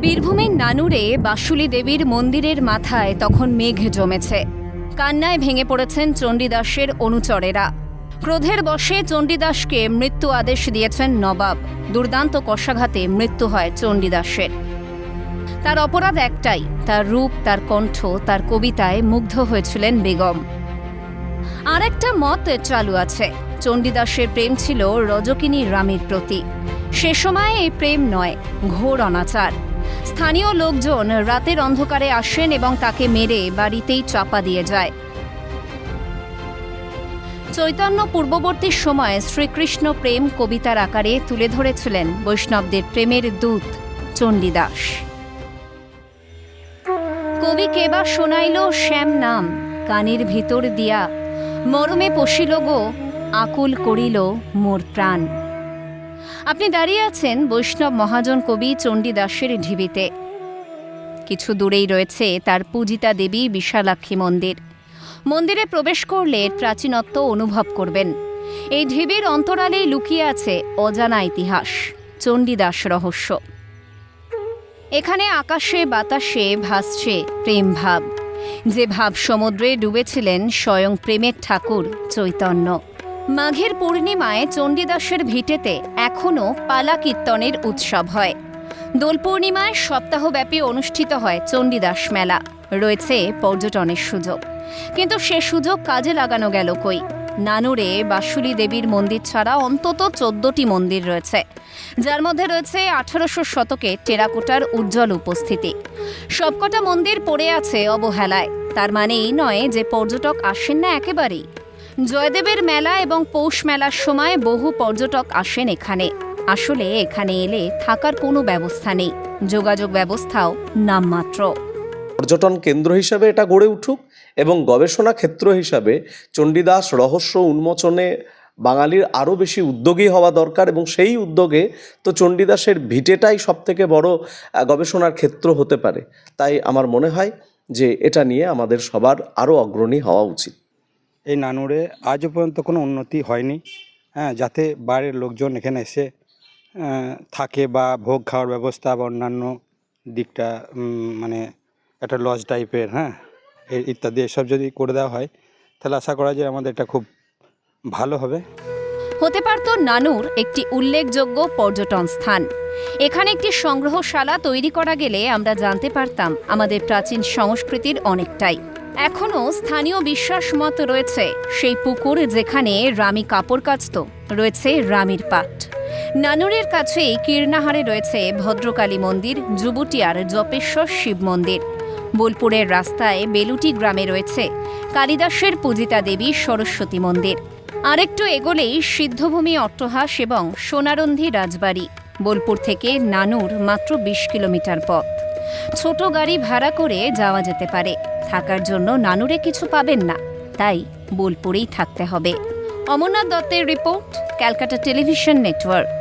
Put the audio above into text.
বীরভূমের নানুরে বাসুলি দেবীর মন্দিরের মাথায় তখন মেঘ জমেছে। কান্নায় ভেঙে পড়েছেন চণ্ডীদাসের অনুচরেরা। ক্রোধের বশে চণ্ডীদাসকে মৃত্যু আদেশ দিয়েছেন নবাব। দুর্দান্ত কষাঘাতে মৃত্যু হয় চণ্ডীদাসের। তার অপরাধ একটাই, তার রূপ, তার কণ্ঠ, তার কবিতায় মুগ্ধ হয়েছিলেন বেগম। আর একটা মত চালু আছে। চণ্ডীদাসের প্রেম ছিল রজকিনী রামের প্রতি। সে সময় এই প্রেম নয়, ঘোর অনাচার। স্থানীয় লোকজন রাতের অন্ধকারে আসেন এবং তাকে মেরে বাড়িতেই চাপা দিয়ে যায়। চৈতন্য পূর্ববর্তী সময়ে শ্রীকৃষ্ণ প্রেম কবিতার আকারে তুলে ধরেছিলেন বৈষ্ণবদের প্রেমের দূত চণ্ডীদাস কবি কেবা শোনাইল শ্যাম নাম, কানের ভিতর দিয়া, মরমে পশিল গো, আকুল করিল মোর প্রাণ। আপনি দাঁড়িয়ে আছেন বৈষ্ণব মহাজন কবি চণ্ডীদাসের ঢিবিতে। কিছু দূরেই রয়েছে তার পূজিতা দেবী বিশালাক্ষী মন্দির। মন্দিরে প্রবেশ করলে প্রাচীনত্ব অনুভব করবেন। এই ঢিবির অন্তরালেই লুকিয়ে আছে অজানা ইতিহাস, চণ্ডীদাস রহস্য। এখানে আকাশে বাতাসে ভাসছে প্রেম ভাব। যে ভাব সমুদ্রে ডুবেছিলেন স্বয়ং প্রেমের ঠাকুর চৈতন্য। মাঘের পূর্ণিমায় চণ্ডীদাসের ভিটেতে এখনও পালা কীর্তনের উৎসব হয়। দোল পূর্ণিমায় সপ্তাহব্যাপী অনুষ্ঠিত হয় চণ্ডীদাস মেলা। রয়েছে পর্যটনের সুযোগ। কিন্তু সে সুযোগ কাজে লাগানো গেল কই? নানুরে বাসুলি দেবীর মন্দির ছাড়া অন্তত চোদ্দটি মন্দির রয়েছে। যার মধ্যে রয়েছে আঠারোশো শতকে টেরাকোটার উজ্জ্বল উপস্থিতি। সবকটা মন্দির পড়ে আছে অবহেলায়। তার মানে এই নয় যে পর্যটক আসেন না একেবারেই। জয়দেবের মেলা এবং পৌষ মেলার সময় বহু পর্যটক আসেন এখানে। আসলে এখানে এলে থাকার কোনো ব্যবস্থা নেই। যোগাযোগ ব্যবস্থাও নামমাত্র। পর্যটন কেন্দ্র হিসাবে এটা গড়ে উঠুক এবং গবেষণা ক্ষেত্র হিসাবে চণ্ডীদাস রহস্য উন্মোচনে বাঙালির আরও বেশি উদ্যোগী হওয়া দরকার এবং সেই উদ্যোগে তো চণ্ডীদাসের ভিটেটাই সব থেকে বড় গবেষণার ক্ষেত্র হতে পারে। তাই আমার মনে হয় যে এটা নিয়ে আমাদের সবার আরও অগ্রণী হওয়া উচিত। এই নানুরে আজও পর্যন্ত কোনো উন্নতি হয়নি। হ্যাঁ যাতে বাইরের লোকজন এখানে এসে থাকে বা ভোগ খাওয়ার ব্যবস্থা বা অন্যান্য দিকটা মানে একটা লজ টাইপের হ্যাঁ ইত্যাদি এসব যদি করে দেওয়া হয়, তাহলে আশা করা যায় আমাদের এটা খুব ভালো হবে। হতে পারত নানুর একটি উল্লেখযোগ্য পর্যটন স্থান। এখানে একটি সংগ্রহশালা তৈরি করা গেলে আমরা জানতে পারতাম আমাদের প্রাচীন সংস্কৃতির অনেকটাই। এখনও স্থানীয় বিশ্বাস মত রয়েছে সেই পুকুর যেখানে রামি কাপড় কাচত, রয়েছে রামির পাট। নানুরের কাছেই কীর্ণাহারে রয়েছে ভদ্রকালী মন্দির যুবটিয়ার জপেশ্বর শিব মন্দির। বোলপুরের রাস্তায় বেলুটি গ্রামে রয়েছে কালিদাসের পূজিতা দেবী সরস্বতী মন্দির। আরেকটু এগোলেই সিদ্ধভূমি অট্টহাস এবং সোনারন্ধি রাজবাড়ি, বোলপুর থেকে নানুর মাত্র বিশ কিলোমিটার পথ। ছোট গাড়ি ভাড়া করে যাওয়া যেতে পারে। থাকার জন্য নানুরে কিছু পাবেন না। তাই বোলপুরেই থাকতে হবে। অমরনাথ দত্তের রিপোর্ট, ক্যালকাটা টেলিভিশন নেটওয়ার্ক।